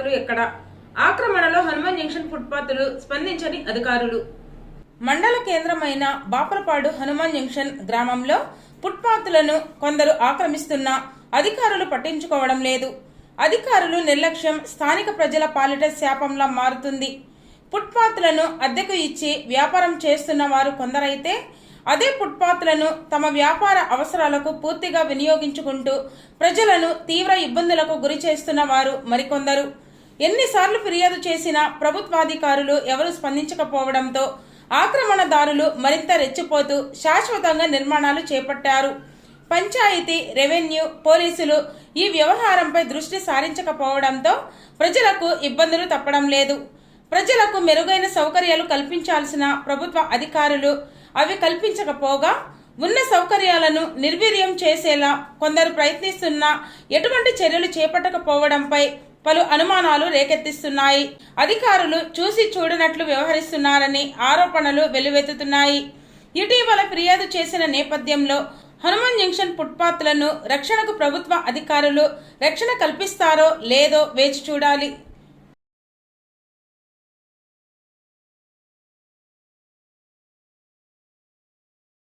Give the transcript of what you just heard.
ఫుట్పాత్లు ఎక్కడ? ఆక్రమణలో హనుమాన్ జంక్షన్ ఫుట్పాత్లు స్పందించని అధికారులు. మండల కేంద్రమైన బాపరపాడు హనుమాన్ జంక్షన్ గ్రామంలో ఫుట్పాత్లను కొందరు ఆక్రమిస్తున్నా అధికారులు పట్టించుకోవడం లేదు. అధికారులు నిర్లక్ష్యం స్థానిక ప్రజల పాలిట శాపంలా మారుతుంది. ఫుట్పాత్లను అద్దెకు ఇచ్చి వ్యాపారం చేస్తున్న వారు కొందరైతే అదే ఫుట్పాత్లను తమ వ్యాపార అవసరాలకు పూర్తిగా వినియోగించుకుంటూ ప్రజలను తీవ్ర ఇబ్బందులకు గురి చేస్తున్న వారు మరికొందరు. ఎన్నిసార్లు ఫిర్యాదు చేసినా ప్రభుత్వాధికారులు ఎవరు స్పందించకపోవడంతో ఆక్రమణదారులు మరింత రెచ్చిపోతూ శాశ్వతంగా నిర్మాణాలు చేపట్టారు. పంచాయతీ రెవెన్యూ పోలీసులు ఈ వ్యవహారంపై దృష్టి సారించకపోవడంతో ప్రజలకు ఇబ్బందులు తప్పడం లేదు. ప్రజలకు మెరుగైన సౌకర్యాలు కల్పించాల్సిన ప్రభుత్వ అధికారులు అవి కల్పించకపోగా ఉన్న సౌకర్యాలను నిర్వీర్యం చేసేలా కొందరు ప్రయత్నిస్తున్నా ఎటువంటి చర్యలు చేపట్టకపోవడంపై పలు అనుమానాలు రేకెత్తిస్తున్నాయి. అధికారులు చూసి చూడనట్లు వ్యవహరిస్తున్నారని ఆరోపణలు వెల్లువెత్తుతున్నాయి. ఇటీవల ఫిర్యాదు చేసిన నేపథ్యంలో హనుమాన్ జంక్షన్ ఫుట్పాత్లను రక్షణకు ప్రభుత్వ అధికారులు రక్షణ కల్పిస్తారో లేదో వేచి చూడాలి.